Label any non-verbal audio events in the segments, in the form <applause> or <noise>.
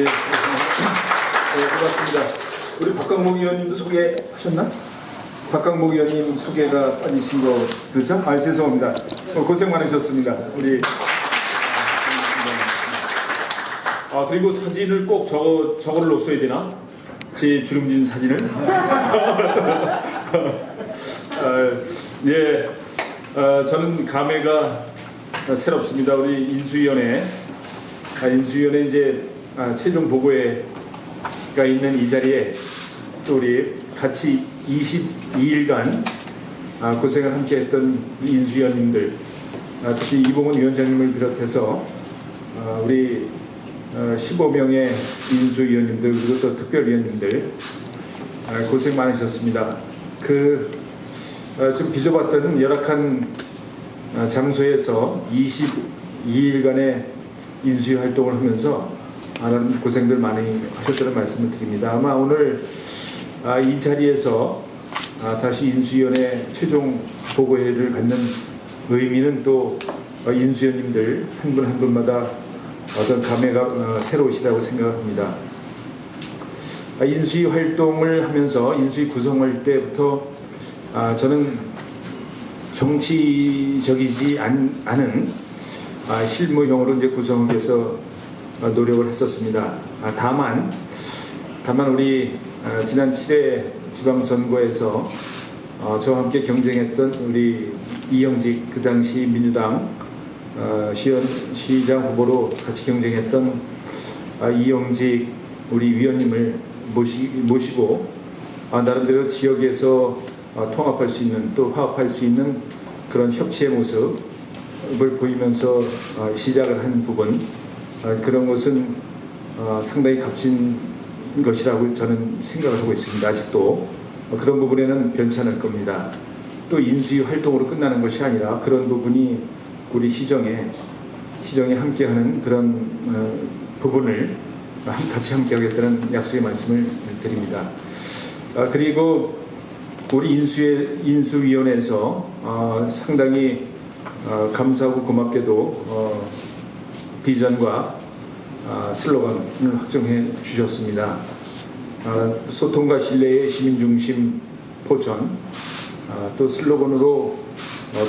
예, 네, 고맙습니다. 우리 박강목 의원님도 소개하셨나? 박강목 의원님 소개가 빠지신 거 그렇죠? 아 죄송합니다. 어, 고생 많으셨습니다. 우리 아 그리고 사진을 꼭 저거 저거를 넣었어야 되나? 제 주름진 사진을. <laughs> 아, 예, 아, 저는 감회가 새롭습니다. 우리 인수위원회 아, 인수위원회 이제 아, 최종 보고회가 있는 이 자리에 또 우리 같이 22일간 아, 고생을 함께했던 인수위원님들 아, 특히 이봉원 위원장님을 비롯해서 아, 우리 어, 15명의 인수위원님들 그리고 또 특별위원님들 아, 고생 많으셨습니다. 그 어, 좀 빚어봤던 열악한 아, 장소에서 22일간의 인수위 활동을 하면서 많은 고생들 많이 하셨다는 말씀을 드립니다. 아마 오늘 아, 이 자리에서 아, 다시 인수위원회 최종 보고회를 갖는 의미는 또 어, 인수위원님들 한분한 분마다 어떤 감회가 어, 새로우시다고 생각합니다. 아, 인수위 활동을 하면서 인수위 구성할 때부터 아, 저는 정치적이지 않, 않은 아, 실무형으로 이제 아, 노력을 했었습니다. 아, 다만 다만 우리 아, 지난 7회 지방선거에서 어, 저와 함께 경쟁했던 우리 이영직 그 당시 민주당 어, 시연, 시장 후보로 같이 경쟁했던 아, 이영직 우리 위원님을 모시, 모시고 아, 나름대로 지역에서 어, 통합할 수 있는 또 화합할 수 있는 그런 협치의 모습을 보이면서 어, 시작을 한 부분 어, 그런 것은 어, 상당히 값진 것이라고 저는 생각을 하고 있습니다. 아직도 어, 그런 부분에는 변찮을 겁니다. 또 인수위 활동으로 끝나는 것이 아니라 그런 부분이 우리 시정에 시정에 함께하는 그런 어, 부분을 함- 같이 함께하겠다는 약속의 말씀을 드립니다. 아, 그리고 우리 인수위, 인수위원회에서 어, 상당히 어, 감사하고 고맙게도 어, 비전과 아, 슬로건을 확정해 주셨습니다. 아, 소통과 신뢰의 시민 중심 포천, 아, 또 슬로건으로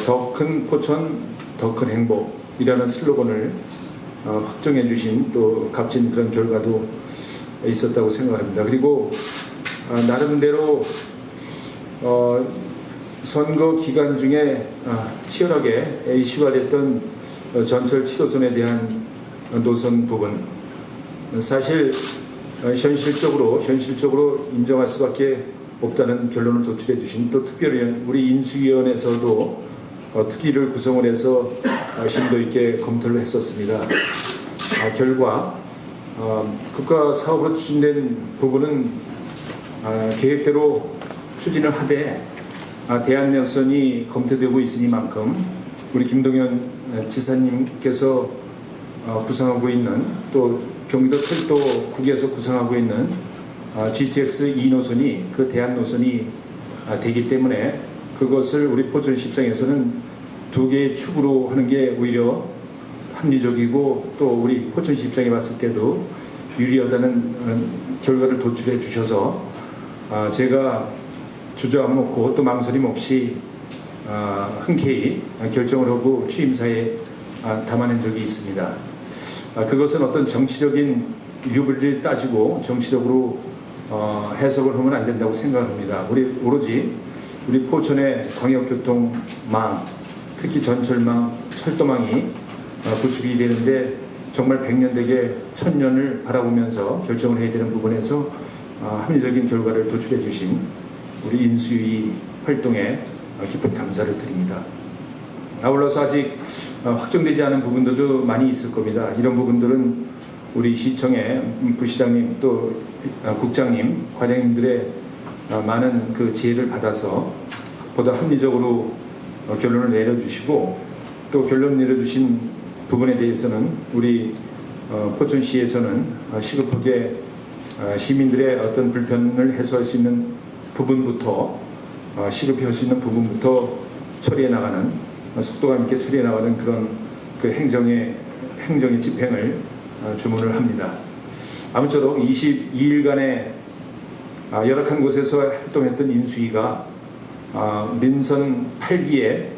더 큰 포천, 더 큰 행복이라는 슬로건을 어, 확정해 주신 또 값진 그런 결과도 있었다고 생각합니다. 그리고 아, 나름대로 어, 선거 기간 중에 아, 치열하게 이슈화됐던 어, 전철 7호선에 대한 노선 부분 사실 어, 현실적으로 현실적으로 인정할 수밖에 없다는 결론을 도출해 주신 또 특별히 우리 인수위원회에서도 어, 특위를 구성을 해서 어, 심도 있게 검토를 했었습니다. 아, 결과 어, 국가 사업으로 추진된 부분은 아, 계획대로 추진을 하되 아, 대안 여선이 검토되고 있으니만큼 우리 김동연 어, 지사님께서 어, 구성하고 있는 또 경기도 철도국에서 구성하고 있는 아, GTX 2노선이 그 대안 노선이 아, 되기 때문에 그것을 우리 포천시청에서는 두 개의 축으로 하는 게 오히려 합리적이고 또 우리 포천시 입장에 봤을 때도 유리하다는 어, 결과를 도출해 주셔서 아, 제가 주저함 없고 또 망설임 없이 아, 흔쾌히 결정을 하고 취임사에 아, 담아낸 적이 있습니다. 아, 그것은 어떤 정치적인 유불리를 따지고 정치적으로 어, 해석을 하면 안 된다고 생각합니다. 우리 오로지 우리 포천의 광역교통망, 특히 전철망, 철도망이 어, 구축이 되는데 정말 백년되게 천년을 바라보면서 결정을 해야 되는 부분에서 어, 합리적인 결과를 도출해 주신 우리 인수위 활동에 어, 깊은 감사를 드립니다. 아울러서 아직 어, 확정되지 않은 부분들도 많이 있을 겁니다. 이런 부분들은 우리 시청의 부시장님 또 어, 국장님, 과장님들의 어, 많은 그 지혜를 받아서 보다 합리적으로 어, 결론을 내려주시고 또 결론 내려주신 부분에 대해서는 우리 어, 포천시에서는 어, 시급하게 어, 시민들의 어떤 불편을 해소할 수 있는 부분부터 어, 시급히 할 수 있는 부분부터 처리해 나가는 어, 속도감 있게 처리해 나가는 그런 그 행정의 행정의 집행을 어, 주문을 합니다. 아무쪼록 22일간의 아, 열악한 곳에서 활동했던 인수위가 아, 민선 8기에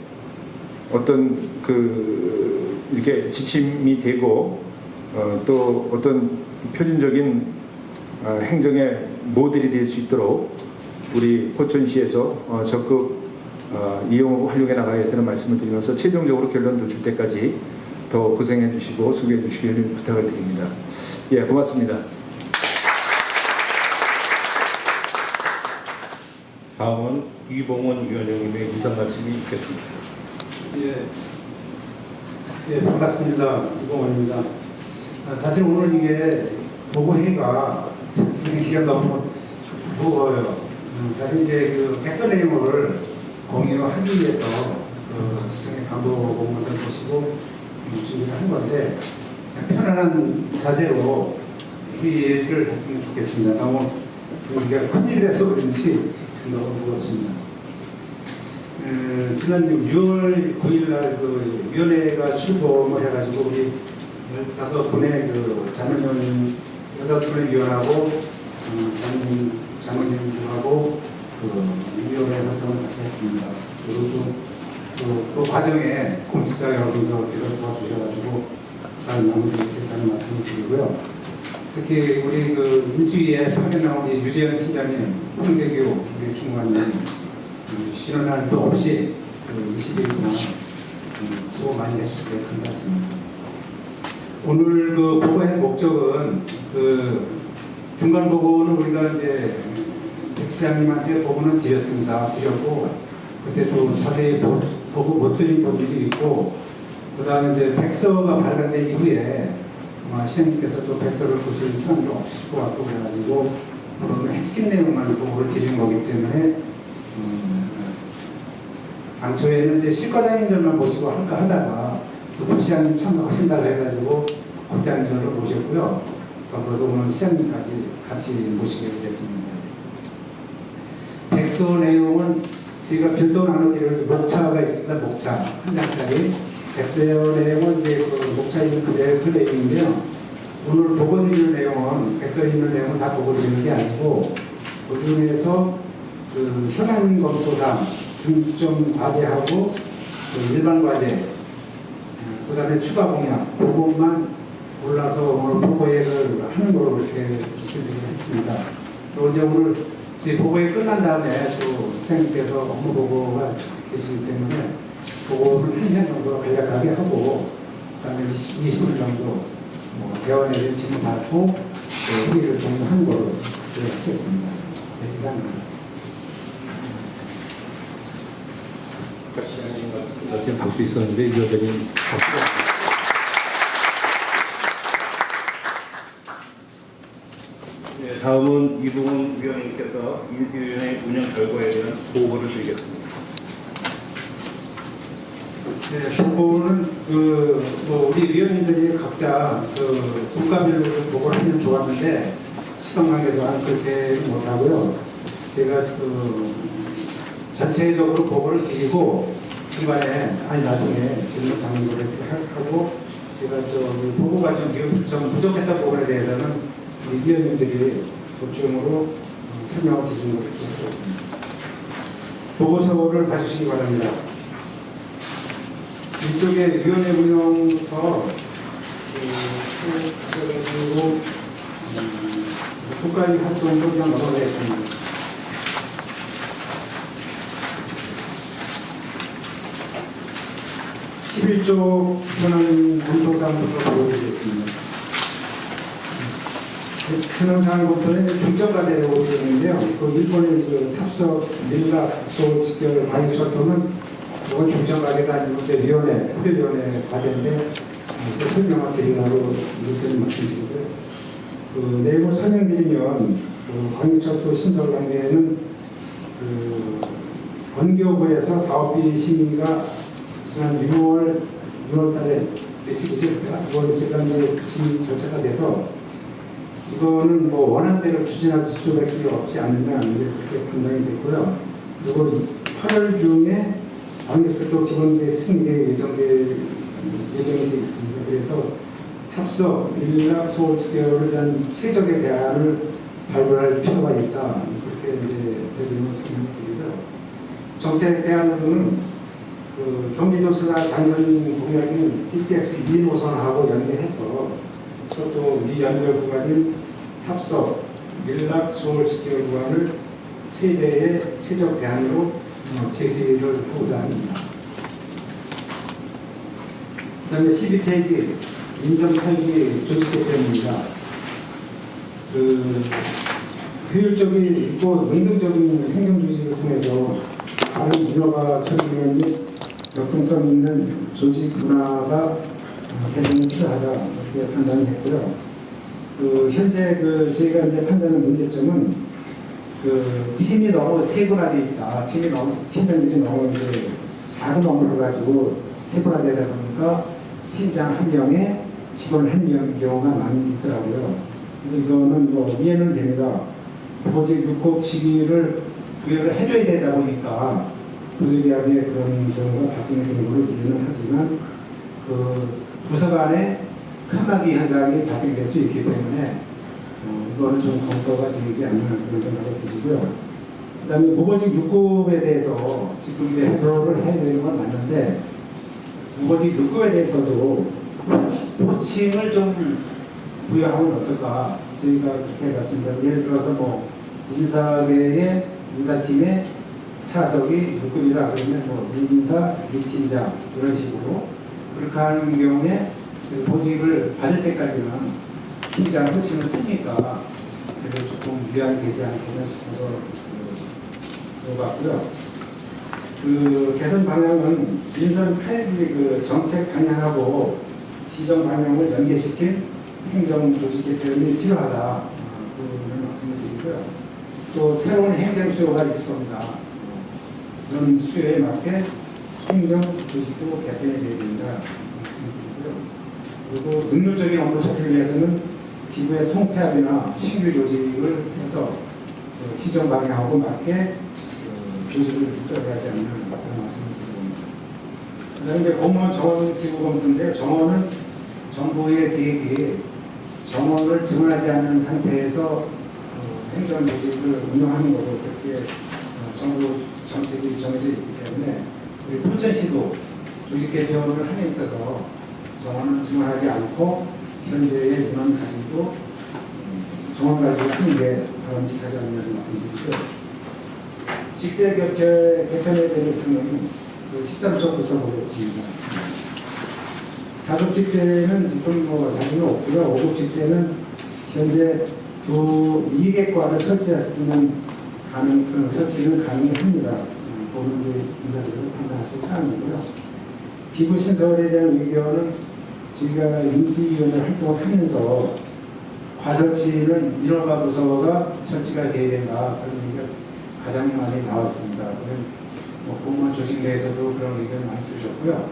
어떤 그 이렇게 지침이 되고 어, 또 어떤 표준적인 어, 행정의 모델이 될 수 있도록 우리 포천시에서 어, 적극 어, 이용하고 활용해 나가야 되는 말씀을 드리면서 최종적으로 결론 도출 때까지 더 고생해 주시고 수고해 주시기를 부탁을 드립니다. 예, 고맙습니다. 다음은 이봉원 위원장님의 이상 말씀이 있겠습니다. 예, 예 반갑습니다. 이봉원입니다. 아, 사실 오늘 이게 보고회가 시간 너무 무거워요. 음, 사실 이제 그 백서 내용을 공유하기 위해서 그 시청의 광고공을 보시고 음, 준비를 한 건데 편안한 자세로 회의를 했으면 좋겠습니다. 너무 분위기가 큰일이라서 그런지 너무 무겁습니다. 음, 지난 6월 9일 날 그 위원회가 출범을 해가지고 우리 15분의 그 자문위원, 여자수련위원하고 음, 자문, 자문위원들하고 그 위원회 활동을 같이 했습니다. 그리고 그, 그 과정에 공직자 여러분들께서 도와주셔가지고 잘 마무리됐다는 말씀을 드리고요. 특히 우리 그 인수위에 파견나온 우리 유재현 팀장님, 홍대규 우리 중관님, 음, 쉬는 날도 없이 그 20일 동안 음, 수고 많이 해주실 때 감사드립니다. 오늘 그 보고의 목적은 그 중간 보고는 우리가 이제 백 시장님한테 보고는 드렸습니다. 드렸고 그때 또 자세히 보, 보고 못 드린 부분도 있고 그 다음에 이제 백서가 발간된 이후에 아마 시장님께서 또 백서를 보실 시간도 없을 것 같고 그래가지고 오늘 핵심 내용만 보고를 드린 거기 때문에 음, 당초에는 이제 실과장님들만 모시고 할까 하다가 또 부시장님 참석하신다고 해가지고 국장님들을 모셨고요. 더불어서 오늘 시장님까지 같이 모시게 됐습니다. 백서 내용은 저희가 별도 나눠드릴 목차가 있습니다. 목차 한 장짜리. 백서 내용은 이제 그 목차에 있는 그대로 그 내용인데요. 오늘 보고 드리는 내용은 백서에 있는 내용은 다 보고 드리는 게 아니고 그 중에서 그 현안 검토상 중점 과제하고 그 일반 과제 그 다음에 추가 공약 그것만 골라서 오늘 보고회를 하는 걸로 이렇게 준비를 했습니다. 또 이제 오늘 저희 보고회 끝난 다음에 또 선생님께서 업무 보고가 계시기 때문에 보고를 한 시간 정도 간략하게 하고 그 다음에 20분 정도 뭐 대원에 대한 질문 받고 또 회의를 종료하는 걸로 하겠습니다. 네, 이상입니다. 말씀 끝날 때 박수 있었는데 위원장님 박수가 다음은 이봉원 위원님께서 인수위원회 운영 결과에 대한 보고를 드리겠습니다. 네, 보고는 그 뭐 우리 위원님들이 각자 그 국가별로 좀 보고를 하면 좋았는데 시간 관계상 그렇게 못하고요. 제가 그 전체적으로 보고를 드리고 중간에 아니 나중에 질문 받는 거를 하고 제가 저그 보고가 좀, 미- 좀 부족했던 부분에 대해서는 위원님들이 보충으로 어, 설명을 드리는 것을 하겠습니다. 보고서를 봐주시기 바랍니다. 이쪽에 위원회 운영부터 그리고 국가의 활동도 그냥 넘어가겠습니다. 11조 현안 검토사항부터 보여드리겠습니다. 현황사항 검토는 중점과제라고 되어 있는데요. 그 일본의 그 탑석 밀랍소 직결 철도는 이건 중점과제가 아니고 이제 위원회, 특별위원회 과제인데 설명을 드리려고 이렇게 말씀드리고요. 그 내용을 설명드리면 그 광역철도 신설 관계에는 그 건교부에서 사업비 심의가 지난 6월 6월 달에 며칠이죠? 6월 며칠까지 심의 절차가 돼서 이거는 뭐 원안대로 추진할 수밖에 없지 않느냐 이제 그렇게 판단이 됐고요. 그리고 8월 중에 광역철도 기본계 승인이 예정돼 예정이 되어 있습니다. 그래서 탑석, 인락, 소홀 측결에 대한 최적의 대안을 발굴할 필요가 있다. 그렇게 이제 대변인 설명드리고요. 정책 대안으로는 그 경기도수가 당선 공약인 TTX 2호선하고 연계해서 또 미연결 구간인 탑석, 밀락, 소홀 직결 구간을 세 대의 최적 대안으로 어, 제시를 하고자 합니다. 그 다음에 12페이지 인선 탈기 조직 개편입니다. 그 효율적이고 능동적인 행정 조직을 통해서 다른 민호가 처리되는 및 역동성 있는 조직 문화가 어, 개선이 필요하다 이렇게 판단을 했고요. 그 현재 그 저희가 이제 판단하는 문제점은 그 팀이 너무 세분화돼 있다. 팀이 너무 팀장들이 너무 이제 작은 업무를 가지고 세분화되다 보니까 팀장 한 명에 직원 한 명 경우가 많이 있더라고요. 이거는 뭐 이해는 됩니다. 보직 6급 직위를 부여를 해줘야 되다 보니까 부득이하게 그런 경우가 발생되는 걸로 이해는 하지만 그 부서 간에 칸막이 현상이 발생될 수 있기 때문에 어, 이거는 좀 검토가 되지 않나 그런 생각이 들고요. 그 다음에 무보직 6급에 대해서 지금 이제 해야 되는 건 맞는데 무보직 6급에 대해서도 호칭을 좀 부여하면 어떨까 저희가 그렇게 해봤습니다. 예를 들어서 뭐 인사계의 인사팀의 차석이 6급이다 그러면 뭐 인사, 이팀장 이런 식으로 그렇게 하는 경우에 그 보직을 받을 때까지는 팀장 호칭을 쓰니까 그래도 조금 유리하게 되지 않겠나 싶어서 그, 들어봤고요. 그 개선 방향은 민선 8기 그 정책 방향하고 시정 방향을 연계시킨 행정 조직 개편이 필요하다. 아, 그런 말씀을 드리고요. 또 새로운 행정 수요가 있을 겁니다. 어, 그런 수요에 맞게 행정 조직도 개편이 되어야 된다. 그리고 능률적인 업무 처리를 위해서는 기부의 통폐합이나 신규 조직을 해서 그 시정 방향하고 맞게 그 조직을 이끌어가지 않는 그런 말씀을 드립니다. 그 다음에 이제 공무원 정원 기부 검토인데 정원은 정부의 계획이 정원을 증언하지 않는 상태에서 어, 행정 조직을 운영하는 거로 그렇게 어, 정부 정책이 정해져 있기 때문에 우리 포천시도 조직 개편을 함에 있어서 정원은 증언하지 않고 현재의 인원 가지고 음, 정원 가지고 하는 게 바람직하지 않냐는 말씀드리고요. 직제 개편, 개편에 대해서는 그 13쪽부터 보겠습니다. 4급 직제는 지금 뭐 자신은 없고요. 5급 직제는 현재 두 2개과를 설치했으면 가능, 그 설치는 가능합니다. 음, 그거는 이제 인사에서 판단하실 사항이고요. 기부 신설에 대한 의견은 저희가 인수위원회 활동을 하면서 과설치는 민원과 부서가 설치가 된다. 그런 얘기가 가장 많이 나왔습니다. 뭐 공무원 조직 내에서도 그런 의견을 많이 주셨고요.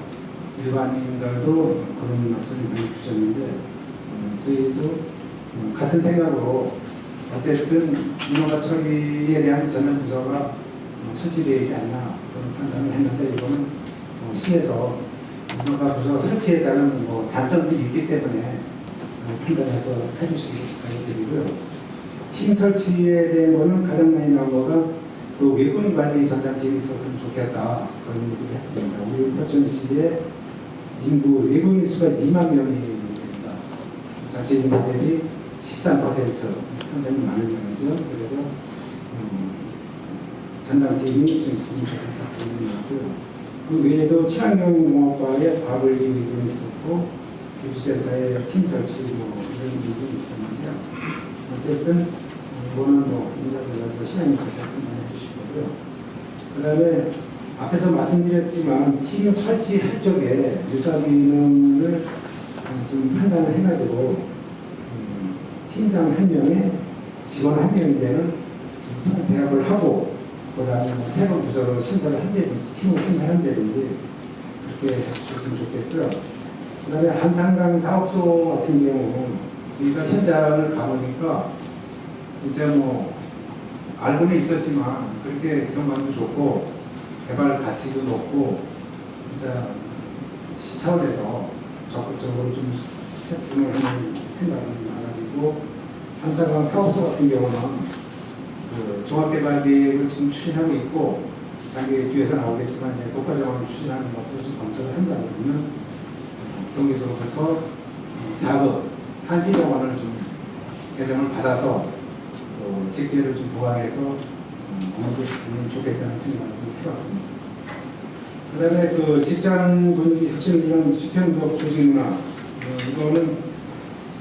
일반인들도 그런 말씀을 많이 주셨는데 음, 저희도 음, 같은 생각으로 어쨌든 민원과 처리에 대한 전담 부서가 어, 설치되지 않나 그런 판단을 했는데 이거는 어, 시에서 민원과 부서 설치에 따른 뭐 단점들이 있기 때문에 어, 판단해서 해주시기 바라드리고요. 신설치에 대한 거는 가장 많이 나온 거가 그 외군 관리 전담팀이 있었으면 좋겠다 그런 얘기를 했습니다. 우리 포천시에 인구 외국인 수가 2만 명이 됩니다. 전체 인구 대비 13% 상당히 많은 편이죠. 그래서 음, 전담팀이 좀 있으면 좋겠다 그런 얘기고요. 그 외에도 친환경 농업과의 과블리 의견이 있었고 교주센터의 팀 설치 뭐 이런 의견이 있었는데요. 어쨌든 이거는 뭐 인사들어서 시간이 걸려서 판단해 주시고요. 그 다음에 앞에서 말씀드렸지만 팀 설치할 적에 유사 기능을 좀 판단을 해가지고 음, 팀장 한 명에 직원 한 명이 되는 통 대합을 하고 그 다음에 뭐 새로운 부서를 신설을 한다든지 팀을 신설한다든지 그렇게 해주셨으면 좋겠고요. 그 다음에 한탄강 사업소 같은 경우 저희가 현장을 가보니까 진짜 뭐 알고는 있었지만 그렇게 경관도 좋고 개발 가치도 높고 진짜 시 차원에서 적극적으로 좀 했으면 하는 생각이 많아지고 한사강 사업소 같은 경우는 그 종합개발 계획을 지금 추진하고 있고 자기 뒤에서 나오겠지만 이제 국가정원을 추진하는 것도 좀 검토를 한다 그러면 경기도로부터 4급 한시정 원을 좀 개정을 받아서 어, 직제를 좀 보완해서 공급했으면 좋겠다는 생각을 좀 해봤습니다. 그 다음에 그 직장 분위기 혁신 이런 수평적 조직 문화 어, 이거는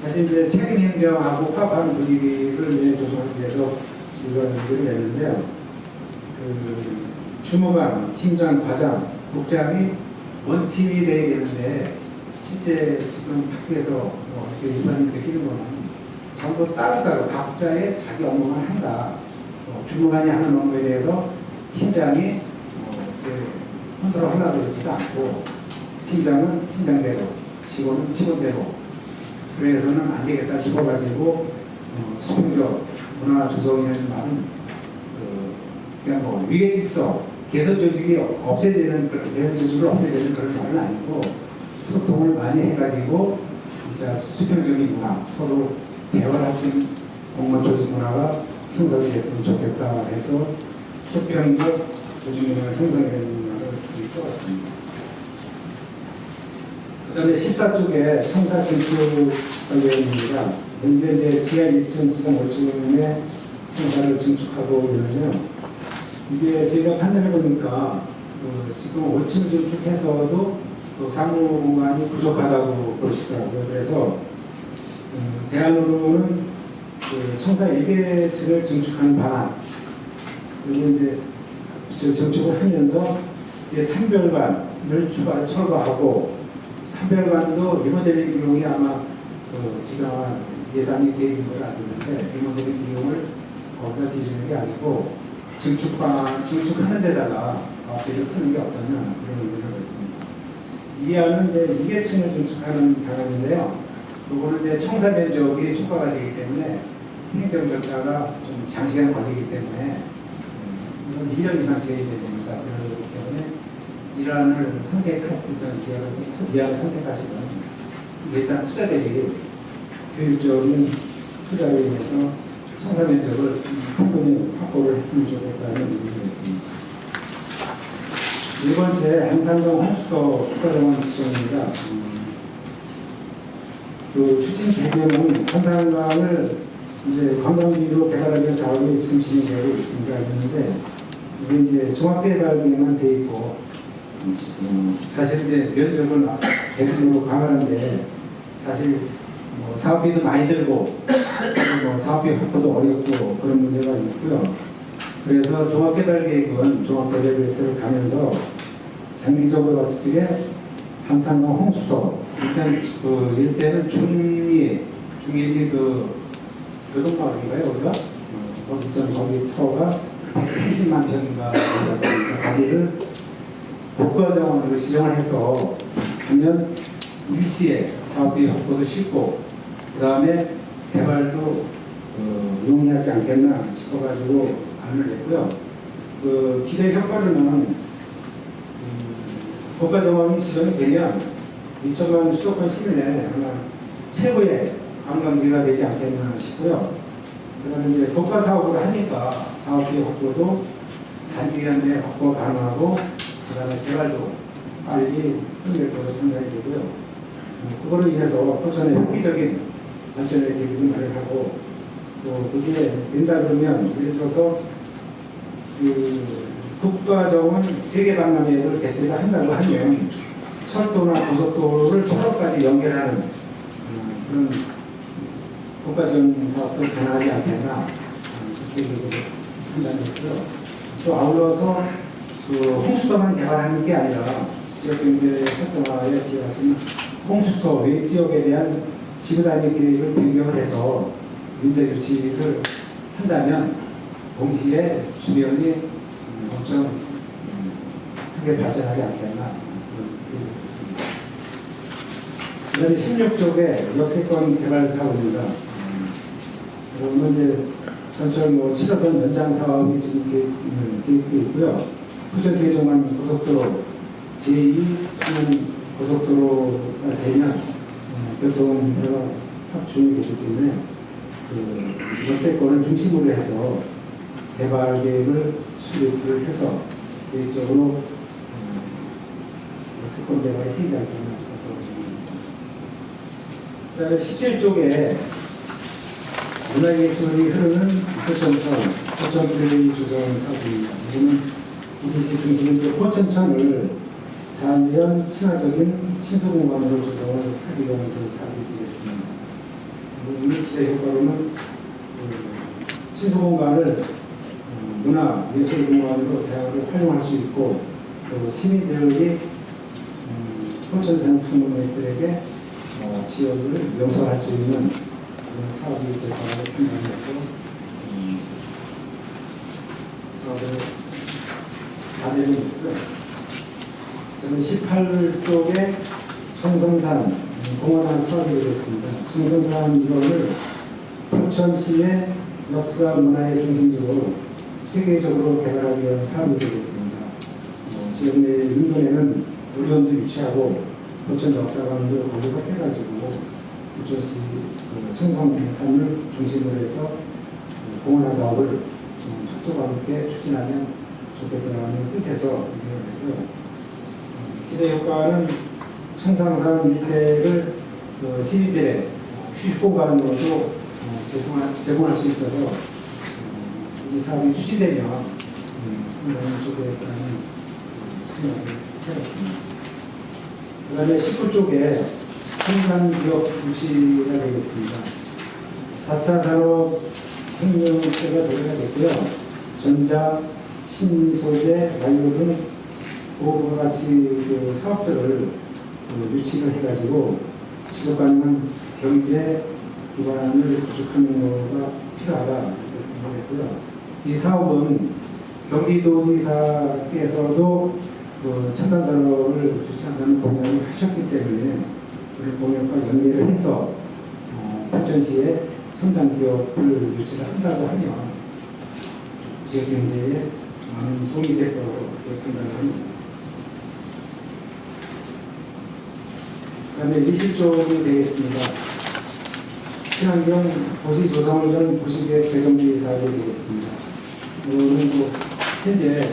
사실 이제 책임 행정하고 파업하는 분위기를 이제 조성하기 위해서 이런 얘기를 냈는데요. 그 주무관, 팀장, 과장, 국장이 원팀이 돼야 되는데 실제 지금 밖에서 뭐 이렇게 일반인 느끼는 거는 전부 따로따로 각자의 자기 업무만 한다. 어, 주무관이 하는 업무에 대해서 팀장이 혼자로 하려고 그러지도 않고 팀장은 팀장대로 직원은 직원대로 그래서는 안 되겠다 싶어가지고 어, 수평적 문화 조성이라는 말은 그, 그냥 뭐 위계질서 개선 조직이 없애지는 그- 개선 조직을 없애지는 그런 말은 아니고 소통을 많이 해가지고 진짜 수평적인 문화 서로 대화를 하신 공무원 조직 문화가 형성이 됐으면 좋겠다 해서 수평적 조직 문화 형성이라는 말을 여기 써봤습니다. 그 다음에 14쪽에 청사 건축 관련입니다. 현재 이제 지하 1층, 지하 5층에 청사를 증축하고 있는데요. 이게 제가 판단해 보니까 그 지금 5층 증축해서도 또 사무공간이 부족하다고 그러시더라고요. 그래서 음, 대안으로는 그 청사 1개층을 증축하는 방안 그리고 이제 저 증축을 하면서 이제 산별관을 추가 철거하고 산별관도 리모델링 비용이 아마 그 지금 아마 예산이 되어 있는 걸 알고 있는데 리모델링 비용을 거기다 뒤지는 게 아니고 증축방 증축하는 데다가 사업비를 쓰는 게 어떠냐 그런 의견을 냈습니다. 이 안은 이제 2계층을 증축하는 방안인데요. 그거는 이제 청사 면적이 초과가 되기 때문에 행정 절차가 좀 장시간 걸리기 때문에 음, 이건 1년 이상 진행이 됩니다. 그렇기 때문에 이란을 선택하시던 기업을 기업을 선택하시던 예산 투자 대비 효율적인 투자를 위해서 청사 면적을 충분히 확보를 했으면 좋겠다는. 네 번째 한탄동 홍수도 국가정원 지정입니다. 음, 그 추진 배경은 한탄강을 이제 관광지로 개발하기 위한 사업이 지금 진행되고 있습니다. 그런데 이게 이제 종합개발비만 돼 있고 음, 사실 이제 면적을 대규모로 강화하는데 사실 뭐 사업비도 많이 들고 뭐 사업비 확보도 어렵고 그런 문제가 있고요. 그래서 종합개발 계획은 종합개발 계획을 가면서 장기적으로 봤을 때 한탄과 홍수도 일단 그 일대는 중리 중리 그 교동마을인가요 우리가? 어, 거기 전 거기 터가 130만 평인가 거기를 국가정원으로 지정을 해서 하면 일시에 사업비 확보도 쉽고 그 다음에 개발도 어, 용이하지 않겠나 싶어가지고 안을 냈고요. 그 기대 효과로는 음, 국가정원이 지정이 되면 2천만 수도권 시민에 아마 최고의 관광지가 되지 않겠나 싶고요. 그 다음에 이제 국가 사업을 하니까 사업비 확보도 단기간 내에 확보 가능하고 그 다음에 개발도 빨리 끝낼 거로 생각이 되고요. 어, 그거로 인해서 포천의 획기적인 발전의 계획을 마련하고 또 그게 된다 그러면 예를 들어서 그 국가정원 세계 박람회를 개최를 한다고 하면 철도나 고속도로를 철도까지 연결하는 어, 그런 국가정원 사업도 가능하지 않겠나 어, 그렇게 한다는 거고요. 또 아울러서 그 홍수도만 개발하는 게 아니라 지역경제 활성화에 기여했으면 홍수도 외 지역에 대한 지구단위 계획을 변경을 해서 민재 유치를 한다면 동시에 주변이 음, 크게 발전하지 않겠나. 그다음에 16쪽에 역세권 개발 사업입니다. 음, 그러면 이제 전철 뭐 7호선 연장 사업이 지금 계획, 음, 있고요. 부천세종만 고속도로 제2 고속도로가 되면 음, 교통회가 확충이 되기 때문에 그 역세권을 중심으로 해서 개발 계획을 수립을 해서 계획적으로 어, 역세권 개발이 되지 않겠나 싶어서 그다음에 17쪽에 문화예술이 흐르는 포천천, 포천 플레이 조정 사업입니다. 이거는 우리시 중심인 이제 포천천을 자연 친화적인 친수 공간으로 조정을 하기 위한 그 사업이 되겠습니다. 이 기대 효과로는 그 친수 공간을 어, 문화 예술 공간으로 대학을 활용할 수 있고 또 시민들이 음, 포천 상품들에게 어, 지역을 명성할 수 있는 그런 사업이 될까라고 판단해서 음, 사업을 과제를 있고요. 저는 18쪽에 청성산 음, 공원한 사업이 되겠습니다. 청성산 이론을 포천시의 역사 문화의 중심지로 세계적으로 개발하기 위한 사업이 되겠습니다. 어, 내 인근에는 의료원도 유치하고 포천 역사관도 거기 합해가지고 포천시 그 청성산을 중심으로 해서 그 공원화 사업을 좀 속도감 있게 추진하면 좋겠다는 뜻에서 이걸 했고요. 어, 기대 효과는 청상산 일대를 그 시민들의 휴식 공간으로도 어, 제공할, 수 있어서 어, 이 사업이 추진되면 음, 상당히 좋겠다는 어, 생각을 해봤습니다. 그 다음에 19 쪽에 청산기업 유치가 되겠습니다. 4차 산업 혁명체가 도래가 됐고요. 전자, 신소재, 완료 등 그와 같이 그 사업들을 그 유치를 해가지고 지속 가능한 경제 기반을 구축하는 거가 필요하다 이렇게 생각했고요. 이 사업은 경기도지사께서도 그 첨단 산업을 주창하는 공약을 하셨기 때문에 우리 공약과 연계를 해서 어, 포천시에 첨단 기업을 유치를 한다고 하면 지역 경제에 많은 도움이 될 거라고 그렇게 판단합니다. 그 다음에 20쪽이 되겠습니다. 친환경 도시 조성을 위한 도시계획 재정비 사업이 되겠습니다. 오늘 뭐 현재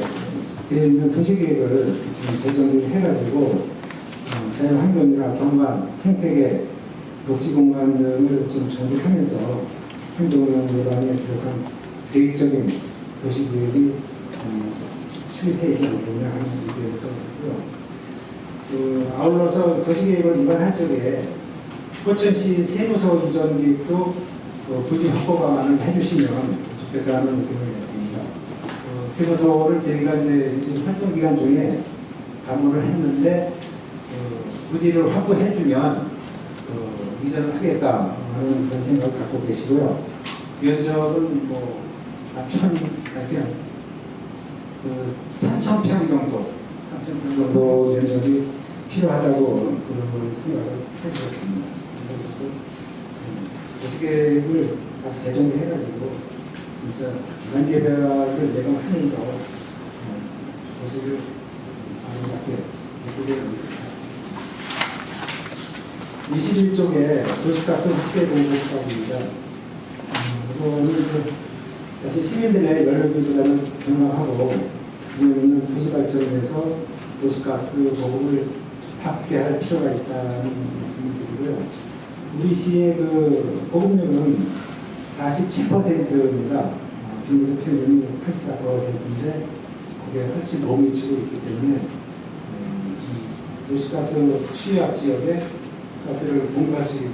있는 도시계획을 재정비를 해가지고 어, 자연환경이나 경관, 생태계, 녹지공간 등을 좀 정비하면서 행동령 예방에 주력한 계획적인 도시계획이 어, 수립되지 않겠냐 하는 의견에서 있고요. 그 아울러서 도시계획을 입안할 적에 포천시 세무서 이전 계획도 어, 부지 확보가만을 해주시면 좋겠다는 의견을 냈습니다. 어, 세무서를 저희가 이제 이 활동 기간 중에 방문을 했는데 어, 부지를 확보해주면 어, 이전을 하겠다 하는 그런 생각을 갖고 계시고요. 면적은 뭐 천, 그냥 그 3천 평 정도, 3천 평 정도 면적이 필요하다고 그런 생각을 해주셨습니다. 도시계획을 다시 재정비해가지고 진짜 단계별을 내려하면서 어, 도시를 아름답게 예쁘게 만들었습니다. 21쪽에 도시가스 확대 공급 사업입니다. 음, 이거는 그 사실 시민들의 연료비보다는 변화하고 있는 도시 발전을 위해서 도시가스 보급을 확대할 필요가 있다는 말씀을 드리고요. 우리 시의 그 보급률은 47%입니다. 어, 비밀 표현이 84%인데 그게 훨씬 못 미치고 있기 때문에 음, 도시가스 취약 지역에 가스를 공급할 수 있는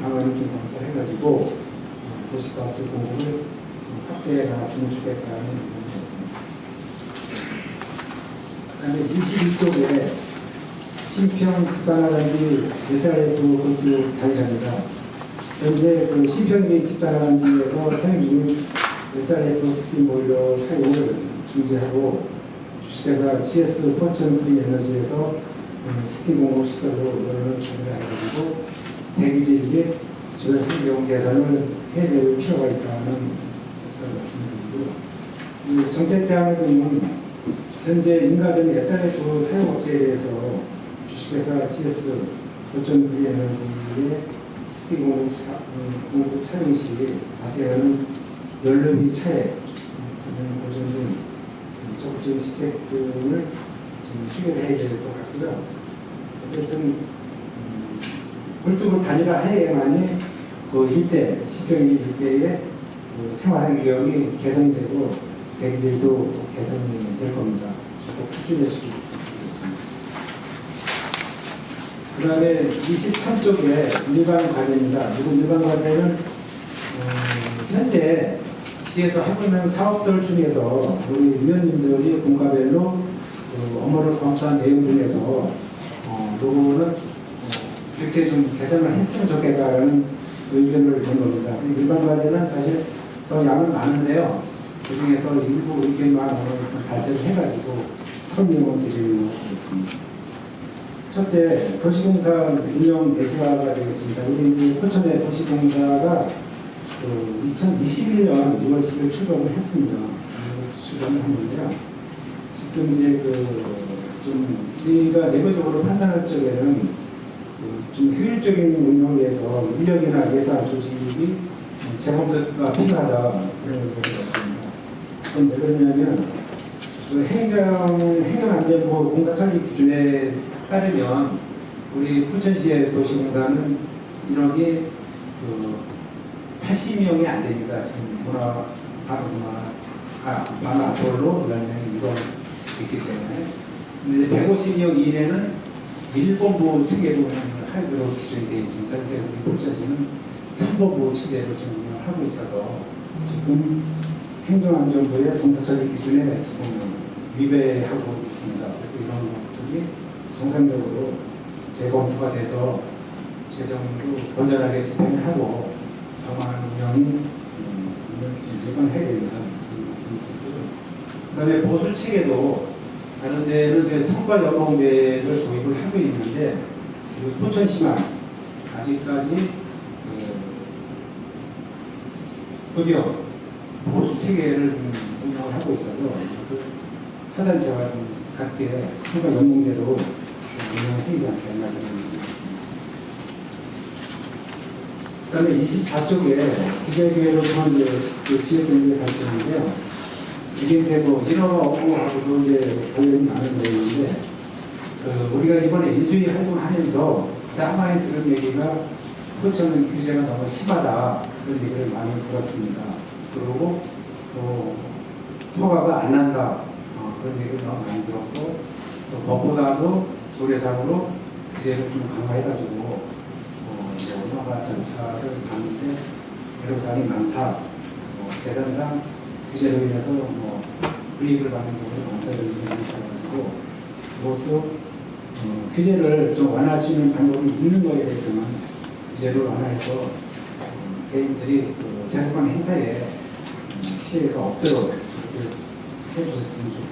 방안을 좀 검토해가지고 어, 도시가스 공급을 확대해 나갔으면 좋겠다는 의견이었습니다. 그다음에 22쪽에 신평 집단화단지 SRF 그것도 달리합니다. 현재 그 집단화단지에서 사용 중인 SRF 스팀 보일러 사용을 중지하고 주식회사 GS 포천 그린 에너지에서 음, 스팀 공급 시설로 연을 준비해가지고 대기질 및 주변 환경 개선을 해낼 필요가 있다는 뜻을 말씀드리고 이 정책 대안에는 현재 인가된 SRF 사용업체에 대해서 회사 GS 스틱 공급, 차, 음, 공급 촬영 시 발생하는 연료비 차액, 음, 고정 등 적극적인 시책 등을 좀 추결해야 될 것 같고요. 어쨌든 음, 굴뚝을 단일화해야만이 그 일대, 시경일 일대의 그 생활 환경이 개선이 되고 대기질도 개선이 될 겁니다. 꼭 추진해주시기 바라겠습니다. 그 다음에 23쪽에 일반 과제입니다. 이거 일반 과제는 어, 현재 시에서 하고 있는 사업들 중에서 우리 위원님들이 공과별로 그 업무를 검토한 내용 중에서 어, 요거는 어, 이렇게 좀 개선을 했으면 좋겠다는 의견을 낸 겁니다. 이 일반 과제는 사실 더 양은 많은데요. 그 중에서 일부 의견만 발제를 해가지고 설명을 드리는 것 같습니다. 첫째, 도시공사 운영 대시화가 되겠습니다. 우리 이제 포천의 도시공사가 그 2021년 6월 10일 출범을 했습니다. 출범을 했는데요. 지금 이제 그 좀 저희가 내부적으로 판단할 적에는 그좀 효율적인 운영을 위해서 인력이나 예산 조직이 재검토가 필요하다 그런 의견을 받습니다. 그건 왜 그러냐면 그 행정 행정안전부 공사 설립 기준에 따르면 우리 포천시의 도시공사는 인원이 그 80명이 안 됩니다. 지금 문화 문화 아 만화 돌로 10명이 이동 있기 때문에 근데 150명 이내는 일본부 체계로 하기로 기준이 되어 있습니다. 근데 우리 포천시는 삼보부 체제로 지금 운영을 하고 있어서 지금 행정안전부의 공사 설립 기준에 지금 위배하고 있습니다. 그래서 이런 것들이 정상적으로 재검토가 돼서 재정도 건전하게 진행을 하고 정확한 운영이 음, 무조건 해야 된다. 그다음에 보수 체계도 다른 데는 이제 선발 연봉제를 도입을 하고 있는데 포천시만 아직까지 그 급여 보수 체계를 좀 운영을 하고 있어서 그 타단체와 좀 같게 선발 연봉제로 하지 않겠나 그런 있습니다. 그다음에 24쪽에 기재기회로 통한 이제 그 지역경제 발전인데요. 이게 이제 뭐 이런 업무하고도 이제 관련이 많은 내용인데 그 우리가 이번에 인수위 활동하면서 가장 많이 들은 얘기가 포천은 규제가 너무 심하다 그런 얘기를 많이 들었습니다. 그리고 또 허가가 안 난다 어, 그런 얘기를 너무 많이 들었고 또 법보다도 소례상으로 규제를 좀 강화해가지고 어, 이제 엄마가 절차를 봤는데 애로사항이 많다. 뭐 재산상 규제로 인해서 뭐 불이익을 받는 경우가 많다 이런 얘기를 하셔가지고 그것도 어, 규제를 좀 있는 방법이 있는 거에 대해서는 규제를 완화해서 어, 개인들이 그 재산권 행사에 음, 피해가 없도록 그렇게 해주셨으면 좋겠습니다.